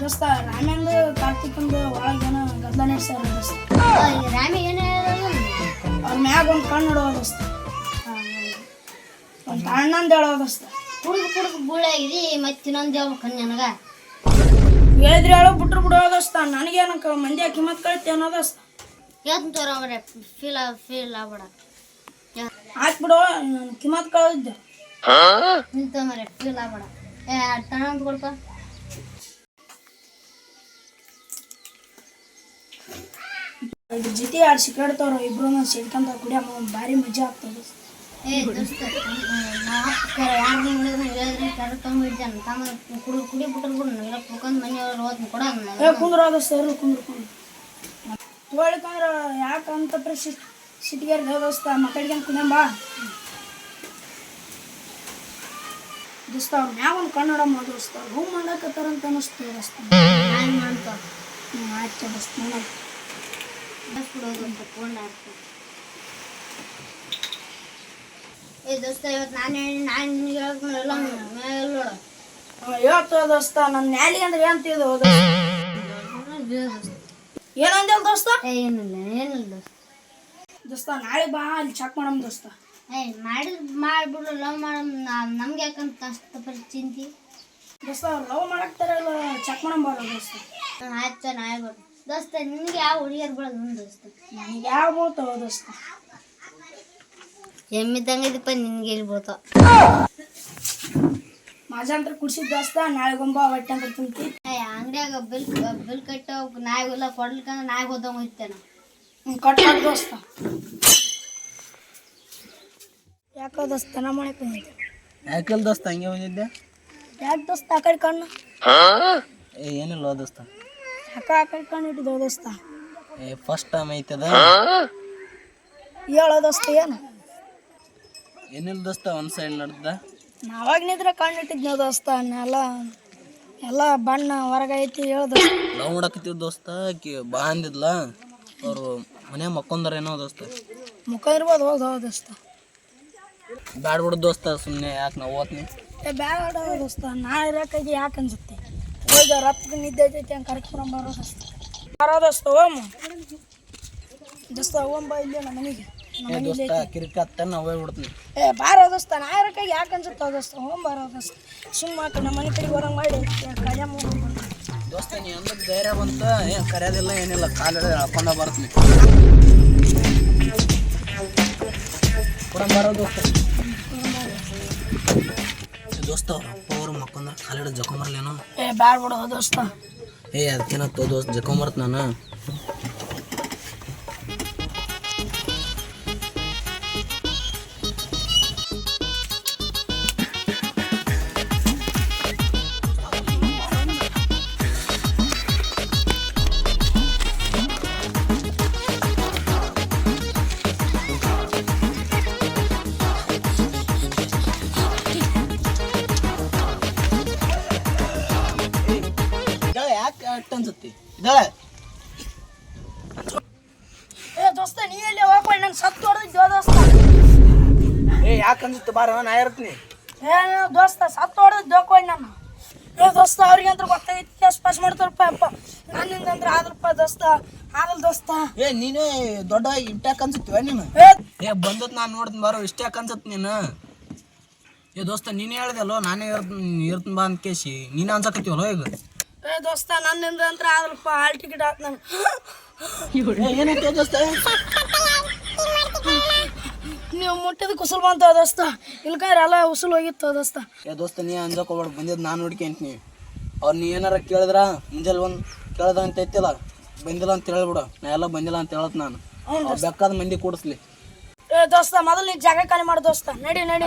ದೋಸ್ತ ರಾಮ್ಯಾಂದು ಕಾರ್ತಿಕಂದು ಒಳಗೇನ ಗದ್ದಲ ನಡೆಸ್ಯಾರ ದೋಸ್ತ. ರಾಮಿ ಏನ ಹೇಳೋದು? ಅವ್ರ ಮ್ಯಾಗ ಒಂದು ಕಣ್ಣು ಇಡೋ ದೋಸ್ತ. ಒಂದು ಅಣ್ಣಂದು ಹೇಳೋ ದೋಸ್ತ. ಕುಡ್ದು ಕುಡ್ದು ಬುಳ್ಳಾಗಿದಿ ಮತ್ತೆ ಇನ್ನೊಂದು ಹೇಳ್ಬೇಕು ನನಗ. ಹೇಳಿದ್ರೆ ಹೇಳೋ ಬಿಟ್ರು ಬಿಡೋ ದೋಸ್ತ. ನನಗೇನ ಮಂದಿ ಕಿಮ್ಮತ್ ಕಳಿತಿ ಅನ್ನೋ ದೋಸ್ತ. ಹೇಳ್ತೀನಿ ತೋರ ಅವ್ರೆ ಫೀಲ್ ಫೀಲ್ ಆಗ್ಬೇಡ. ಆಯ್ತು ಬಿಡು ನಾನು ಕಿಮ್ಮತ್ ಕಳಿದ್ದೆ ನಿಂತ ಮರೆ ಫೀಲ್ ಆಗ್ಬೇಡ. ಏ ತಣ್ಣ ಅಂತ ಕೊಡ್ಪ. ಇದ್ರ ಜೊತೆ ಎರಡು ಸಿಕ್ಕಾಡ್ತಾವ್ರ ಇಬ್ರು ಸೇರ್ಕೊಂತ ಕುಡಿಯಮ್ಮ ಭಾರಿ ಮಜಾ ಆಗ್ತದೆ. ಏ ದೋಸ್ತ ಯಾರು ಹೇಳಿದ್ರೆ ಕರ್ಕೊಂಬಿಡ್ತಾನೆ ತಮ್ಮ ಕುಡಿ ಕುಡಿ ಬಿಟ್ರು ಬಿಡು ಇಲ್ಲ ಕುಡ್ಕೊಂಡು ಮನೆಯವ್ರು ಹೋದ್ನು ಕೊಡ ಏ ಕುಂದ್ರ ದೋಸ್ತ ಇರು ಕುಂದ್ರ ಕುಂದ್ರ. ತೋಳಿಕಂದ್ರ ಯಾಕಂತ ಪ್ರಸಿ ಸಿಟಿಗಾರ ದೋಸ್ತ ಮಕ್ಕಳಿಗೆ ಕುಡಿಯಂಬ ದೋಸ್ತ ಅವ್ರ ಮ್ಯಾಗ ಒಂದು ಕನ್ನಡಮ್ಮ ದೋಸ್ತ. ಹೂ ಮಾಡಕತ್ತಾರಂತ ಅನ್ನಿಸ್ತು ದೋಸ್ತ. ಆಯ್ತು ದೋಸ್ತ ನೋಡ ಬಸ್ ಬಿಡೋದು ಅಂತ ಫೋನ್ ಆಗ್ತದೆ. ಏ ದೋಸ್ತ ಇವತ್ತು ನಾನು ಹೇಳಿ ನಾನು ನಿನಗೆ ಹೇಳ್ಕೊಂಡು ಎಲ್ಲ ಮೇಲೆ ನೋಡು. ಹೇಳ್ತದ ದೋಸ್ತ ನನ್ನ ನ್ಯಾಲಿ ಅಂದ್ರೆ ಏನ್ ಏನಂದೇಳ ದೋಸ್ತ? ಏ ಏನಿಲ್ಲ ಏನಿಲ್ಲ ದೋಸ್ತ. ದೋಸ್ತ ನಾಳೆ ಬಾ ಅಲ್ಲಿ ಚೆಕ್ ಮಾಡಮ್ ದೋಸ್ತ. ಏ ಮಾಡಿ ಮಾಡ್ಬಿಡು ಲವ್ ಮಾಡ ನಮ್ಗೆ ಯಾಕಂತ ಅಷ್ಟು ಪರಿ ಚಿಂತಿ? ದೋಸ್ತ ಲವ್ ಮಾಡಕ್ತಾರಲ್ಲ ಚೆಕ್ ಮಾಡಮ್ ಬಾರ ದೋಸ್ತ. ಆಯ್ತು ನಾಳೆ ಬಿಡು ದೋಸ್ತ ನಿನ್ಗೆ ಯಾವ ಹುಡುಗಿಯರು ಬಿಡೋದು ಒಂದು ದೋಸ್ತ? ನನಗೆ ಯಾವ ಬೋತ ದೋಸ್ತ? ಎಮ್ಮಿದ್ದಂಗೆ ಇದಪ್ಪ ನಿನ್ಗೆ ಇಲ್ಲಿ ಬೀಳ್ತಾವ ಮಾಜಾ ಅಂತ ಕುಡ್ಸಿದ್ ದೋಸ್ತ ನಾಳೆ ಗೊಂಬ ಹೊಟ್ಟೆ ಅಂತ ತಿಂತಿ ಅಂಗಡಿಯಾಗ ಬಿಲ್ ಬಿಲ್ ಕಟ್ಟ ನಾಯಿಗೆಲ್ಲ ಕೊಡ್ಲಿಕ್ಕಂದ್ರೆ ನಾಯಿಗೆ ಹೋದಂಗೆ ಹೋಯ್ತೇನೆ. ಕಟ್ ಕೊಟ್ಟ ದೋಸ್ತ. ಯಾಕೋ ದೋಸ್ತ ನಮ್ಮ ಬಂದಿದ್ದೆ. ಯಾಕಲ್ ದೋಸ್ತ ಹಂಗೆ ಬಂದಿದ್ದೆ? ಯಾಕೆ ದೋಸ್ತ ಆ ಕಡೆ ಕಣ್ಣು? ಏ ಏನಿಲ್ಲ ದೋಸ್ತ. ಯಾಕ ಆ ಕಡೆ ಕಣ್ಣು ದೋಸ್ತ. ಏ ಫಸ್ಟ್ ಟೈಮ್ ಐತದ? ಹೇಳೋ ದೋಸ್ತ ಏನು? ಏನಿಲ್ಲ ದೋಸ್ತ ಒಂದು ಸೈಡ್ ನಡ್ದ ನಾವಾಗ ನಿದ್ರೆ ಕಣ್ಣು ಇಟ್ಟಿದ್ನ ದೋಸ್ತ ಎಲ್ಲ ಎಲ್ಲ ಬಣ್ಣ ಹೊರಗೈತಿ ಹೇಳ್ದ ನಾವು ಮಾಡಕತ್ತೀವಿ ದೋಸ್ತ ಆಕಿ ಬಾ ಅಂದಿದ್ಲ. ಅವ್ರು ಮನೆ ಮಕ್ಕೊಂದಾರ ಏನೋ ದೋಸ್ತ. ಮುಖ ಇರ್ಬೋದು ಹೋದ್ ಹೋಗ ದೋಸ್ತ. ಬ್ಯಾಡ್ ಬಿಡು ದೋಸ್ತ ಸುಮ್ಮನೆ ಯಾಕೆ ನಾವು ಓದ್ನಿ? ಏ ಬ್ಯಾಡ ದೋಸ್ತ ನಾ ಇರೋಕ್ಕಾಗಿ ಯಾಕೆ ಅನ್ಸುತ್ತೆ? ಹೋಗಿ ಅವ್ರ ಹತ್ತು ನಿದ್ದೆ ಐತೈತಿ ಹಂಗೆ ಕರ್ಕೊಂಡ್ ಬರೋ ಬರೋ ದೋಸ್ತ ಓಮ್ ದೋಸ್ತ ಓಮ್ ಬಾ ಇಲ್ಲಿ ನಮ್ಮ ಮನೆಗೆ. ಏ ದೋಸ್ತ ಕಿರಿಕತ್ತ ನಾವು ಹೋಗ್ಬಿಡ್ತೀನಿ ಏ ಬಾರೋ ದೋಸ್ತ ನಾ ಇರೋಕ್ಕಾಗಿ ಯಾಕೆ ಅನ್ಸುತ್ತೆ ದೋಸ್ತ ಓಮ್ ಬರೋ ದೋಸ್ತ. ಸುಮ್ಮ ನಮ್ಮ ಮನೆ ಕಡೆಗೆ ಬರಂಗೆ ಮಾಡಿ ಕಳ್ಯ ದೋಸ್ತ ನೀ ಅಂದ್ರೆ ಧೈರ್ಯ ಬಂತ? ಏನ್ ಕರೆಯೋದಿಲ್ಲ ಏನಿಲ್ಲ ಕಾಲು ಹಾಕೊಂಡ ಬರ್ತೀನಿ. ಕೂಡ ಬರೋ ದೋಸ್ತ. ದೋಸ್ತ ಅವ್ರ ಅಪ್ಪ ಅವ್ರು ಮಕ್ಕೊಂದ್ರ ಕಾಲಿಡ ಜಕೊಂಬರ್ಲೇನು ಏ ಬ್ಯಾಡ ಬಿಡೋ ದೋಸ್ತ. ಏ ಅದಕ್ಕೇನತ್ತೋ ದೋಸ್ತ ಜಕೊಂಬರ್ತ ನಾನು. ಅನ್ಸುತ್ತಿ ಏ ದೋಸ್ತ ನೀ ಎಲ್ಲಿ ಹೋಗ್ಬೇಡ ನಂಗೆ ಸತ್ತು ಹೊಡೆದಿದ್ದೆ ದೋಸ್ತ? ಏ ಯಾಕೆ ಅನ್ಸುತ್ತೆ ಬಾರ ನಾ ಇರ್ತೀನಿ? ಏ ದೋಸ್ತ ಸತ್ತು ಹೊಡೆದು ದೋಕೋಯ್ ನಾನು ಏ ದೋಸ್ತ ಅವ್ರಿಗೆ ಅಂದ್ರೆ ಗೊತ್ತಾಗೈತಿ ಕೇಸ್ ಪಾಸ್ ಮಾಡ್ತಾರಪ್ಪ ಅಪ್ಪ ನನ್ನಿಂದ ಅಂದ್ರೆ ಆದ್ರಪ್ಪ ದೋಸ್ತ ಆಗಲ್ ದೋಸ್ತ. ಏ ನೀನೇ ದೊಡ್ಡ ಇಟ್ಟಾಕ ಅನ್ಸುತ್ತೆ ನೀನು? ಏ ಬಂದತ್ ನಾನು ನೋಡ್ತೀನಿ ಬಾರೋ ಇಷ್ಟೇ ಅನ್ಸತ್ ನೀನು? ಏ ದೋಸ್ತ ನೀನೇ ಹೇಳ್ದಲ್ಲೋ ನಾನೇ ಇರ್ತೀನಿ ಇರ್ತೀನಿ ಬಾ ಅಂತ ಕೇಸಿ ನೀನು ಅನ್ಸಕತ್ತೀವಲ್ಲೋ ಈಗ? ಏ ದೋಸ್ತ ನನ್ನಿಂದ ಅಂದ್ರೆ ಆದ್ರಪ್ಪ ಹಾಲ್ ಟಿಕೆಟ್ ಆತ ನಾನು ಏನಂತ ದೋಸ್ತ? ನೀವು ಮುಟ್ಟಿದ ಕುಸಲ್ ಬಂತ ದೋಸ್ತ. ಇಲ್ಕಂದ್ರೆ ಎಲ್ಲ ಉಸುಲ್ ಹೋಗಿತ್ತು ದೋಸ್ತ. ಏ ದೋಸ್ತ ನೀ ಅನ್ಸಕ್ ಹೋಗ್ಬೇಡ ಬಂದಿದ್ದು ನಾನು ನೋಡ್ಕೊಂತೀನಿ ಅವ್ರು ನೀ ಏನಾರ ಕೇಳಿದ್ರ ಮುಂಜಾನೆ ಒಂದು ಕೇಳ್ದ ಅಂತ ಐತಿಲ್ಲ. ಬಂದಿಲ್ಲ ಅಂತ ಹೇಳ್ಬಿಡು ನಾ ಎಲ್ಲ ಬಂದಿಲ್ಲ ಅಂತ ಹೇಳತ್ ನಾನು. ಬೇಕಾದ ಮಂದಿ ಕೂಡಿಸ್ಲಿ. ಏ ದೋಸ್ತ ಮೊದಲು ನೀ ಜಾಗ ಖಾಲಿ ಮಾಡು ದೋಸ್ತ. ನಡಿ ನಡಿ.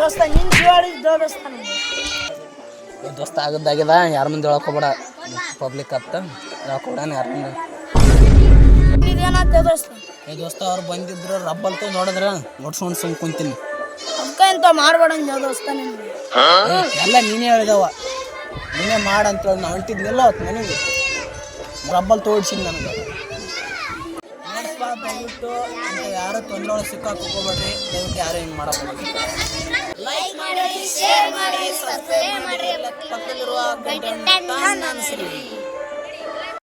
ದೋಸ್ತ ನಿನ್ ದೋಸ್ತ ಆಗದ್ದಾಗ್ಯದ ಯಾರ ಮುಂದೆ ಹೇಳ್ಕೊಬೇಡ. ಪಬ್ಲಿಕ್ ಅತ್ತ. ಹೇಳ್ಕೊಬೇಡ ಯಾರ ಮುಂದೆ. ಇದೇನಾಗ್ತದೆ ದೋಸ್ತ? ಏ ದೋಸ್ತ ಅವ್ರು ಬಂದಿದ್ರು ರಬ್ಬಲ್ ತೋ ನೋಡಿದ್ರ? ನೋಡ್ಸ್ಕೊಂಡು ಸುಮ್ ಕುಂತೀನಿ. ಅದ್ಕ ಇಂತ ಮಾಡ್ಬೇಡ ಅಂದ ದೋಸ್ತ ನಿನ್ಗೆ. ಎಲ್ಲ ನೀನೇ ಹೇಳಿದವ. ನೀನೇ ಮಾಡಂತ ನಾ ಹೊಂಟಿದ್ನಿಲ್ಲ ಅವತ್ತು ನನಗೆ ರಬ್ಬಲ್ ತೋಡ್ಸಿದ್ ನನಗೆ. ದಯವಿಟ್ಟು ಯಾರು ತೊಂದರೆ ಒಳಗೆ ಸಿಕ್ಕಾಕ್ ದಯವಿಟ್ಟು ಯಾರು ಹಿಂಗೆ ಮಾಡಿ ಪಕ್ಕದಲ್ಲಿರುವ ಗಂಟೆ ಅನ್ಸಿರಿ